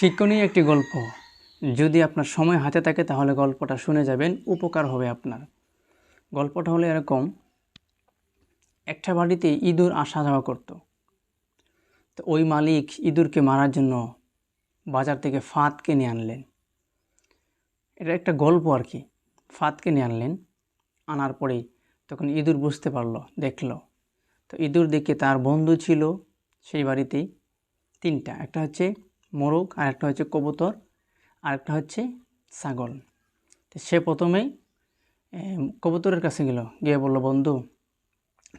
শিক্ষণীয় একটি গল্প। যদি আপনার সময় হাতে থাকে তাহলে গল্পটা শুনে যাবেন, উপকার হবে আপনার। গল্পটা হলো এরকম, একটা বাড়িতে ইঁদুর আসা যাওয়া করতো। তো ওই মালিক ইঁদুরকে মারার জন্য বাজার থেকে ফাঁদ কিনে আনলেন। এটা একটা গল্প আর কি। ফাঁদ কিনে আনলেন, আনার পরেই তখন ইঁদুর বুঝতে পারল, দেখল। তো ইঁদুর দেখে তার বন্ধু ছিল সেই বাড়িতেই তিনটা। একটা হচ্ছে মোরগ আর একটা হচ্ছে কবুতর আর একটা হচ্ছে ছাগল। তো সে প্রথমেই কবুতরের কাছে গেল, গিয়ে বলল, বন্ধু,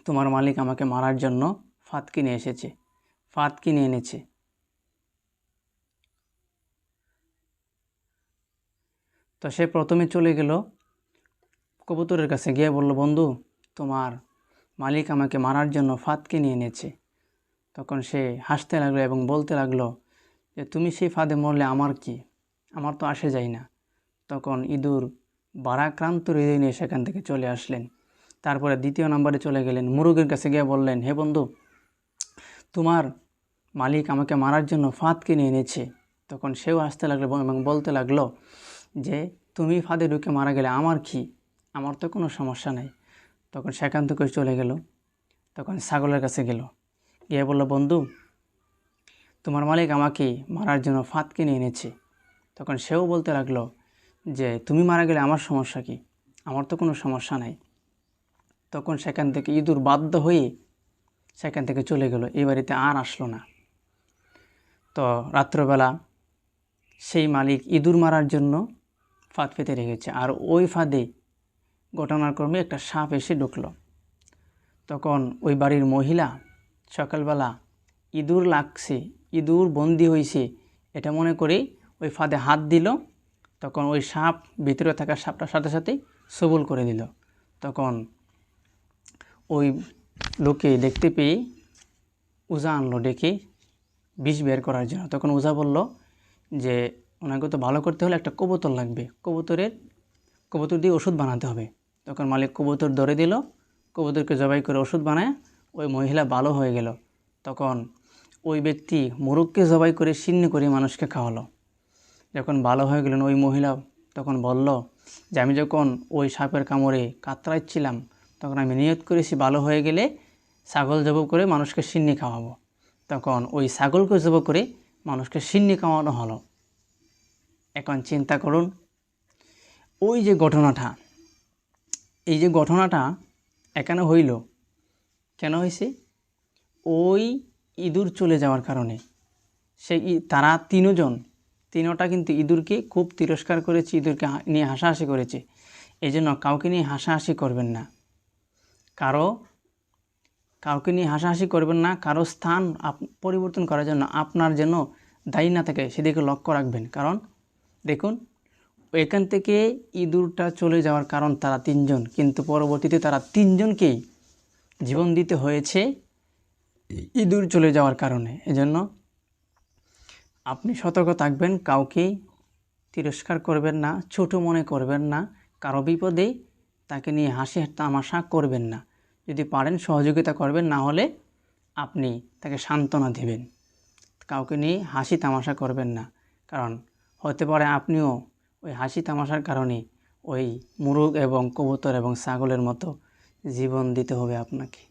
তোমার মালিক আমাকে মারার জন্য ফাঁদ কিনে এসেছে, ফাঁদ কিনে এনেছে। তো সে প্রথমে চলে গেল কবুতরের কাছে, গিয়ে বলল, বন্ধু, তোমার মালিক আমাকে মারার জন্য ফাঁদ কিনে এনেছে। তখন সে হাসতে লাগল এবং বলতে লাগল যে তুমি সেই ফাঁদে মরলে আমার কি? আমার তো আসে যায় না। তখন ইঁদুর বারাক্রান্ত হৃদয় নিয়ে সেখান থেকে চলে আসলেন। তারপরে দ্বিতীয় নম্বরে চলে গেলেন, মুরুগের কাছে গিয়ে বললেন, হে বন্ধু, তোমার মালিক আমাকে মারার জন্য ফাঁদ কিনে এনেছে। তখন সেও আসতে লাগল এবং বলতে লাগল যে, তুমি ফাঁদে ঢুকে মারা গেলে আমার কি? আমার তো কোনো সমস্যা নেই। তখন সেখান থেকে চলে গেল। তখন ছাগলের কাছে গেল। গিয়ে বলল, বন্ধু তোমার মালিক আমাকে মারার জন্য ফাঁদ কিনে এনেছে। তখন সেও বলতে লাগল যে, তুমি মারা গেলে আমার সমস্যা কি? আমার তো কোনো সমস্যা নাই। তখন সেখান থেকে ইঁদুর বাধ্য হয়ে সেখান থেকে চলে গেল। এই বাড়িতে আর আসলো না। তো রাত্রবেলা সেই মালিক ইঁদুর মারার জন্য ফাঁদ পেতে রেখেছে। আর ওই ফাঁদে ঘটনার ক্রমে একটা সাপ এসে ঢুকলো। তখন ওই বাড়ির মহিলা সকালবেলা ইঁদুর লাগছে ইঁদুর বন্দি হয়েছে এটা মনে করে ওই ফাঁদে হাত দিল, তখন ওই সাপ ভিতরে থাকা সাপটার সাথে সাথেই সবল করে দিল। তখন ওই লোকে দেখতে পেয়ে উজা আনলো ডেকে বিষ বের করার জন্য। তখন উজা বলল যে, ওনাকে তো ভালো করতে হলে একটা কবুতর লাগবে। কবুতরের, কবুতর দিয়ে ওষুধ বানাতে হবে। তখন মালিক কবুতর ধরে দিল, কবুতরকে জবাই করে ওষুধ বানায়, ওই মহিলা ভালো হয়ে গেল। তখন ওই ব্যক্তি মোরগকে জবাই করে সিন্নি করে মানুষকে খাওয়ালো। যখন ভালো হয়ে গেলেন ওই মহিলা, তখন বলল, যে আমি যখন ওই সাপের কামড়ে কাতরাচ্ছিলাম তখন আমি নিয়ত করেছি ভালো হয়ে গেলে ছাগল জব করে মানুষকে সিন্নি খাওয়াবো। তখন ওই ছাগলকে জব করে মানুষকে সিন্নি খাওয়ানো হলো। এখন চিন্তা করুন, ওই যে ঘটনাটা, এই যে ঘটনাটা এখানে হইল, কেন হয়েছে ওই ইঁদুর চলে যাওয়ার কারণে। সেই তারা তিনজন, তিনোটা কিন্তু ইঁদুরকে খুব তিরস্কার করেছে, ইঁদুরকে নিয়ে হাসাহাসি করেছে। এই জন্য কাউকে নিয়ে হাসাহাসি করবেন না। কারও, কাউকে নিয়ে হাসাহাসি করবেন না। কারও স্থান পরিবর্তন করার জন্য আপনার যেন দায়ী না থাকে, সেদিকে লক্ষ্য রাখবেন। কারণ, দেখুন, এখান থেকে ইঁদুরটা চলে যাওয়ার কারণ তারা তিনজন, কিন্তু পরবর্তীতে তারা তিনজনকেই জীবন দিতে হয়েছে ইঁদুর চলে যাওয়ার কারণে। এজন্য আপনি সতর্ক থাকবেন, কাউকেই তিরস্কার করবেন না, ছোট মনে করবেন না, কারও বিপদে তাকে নিয়ে হাসি তামাশা করবেন না। যদি পারেন সহযোগিতা করবেন, না হলে আপনি তাকে সান্ত্বনা দিবেন। কাউকে নিয়ে হাসি তামাশা করবেন না, কারণ হতে পারে আপনিও ওই হাসি তামাশার কারণে ওই মুরগ এবং কবুতর এবং ছাগলের মতো জীবন দিতে হবে আপনাকে।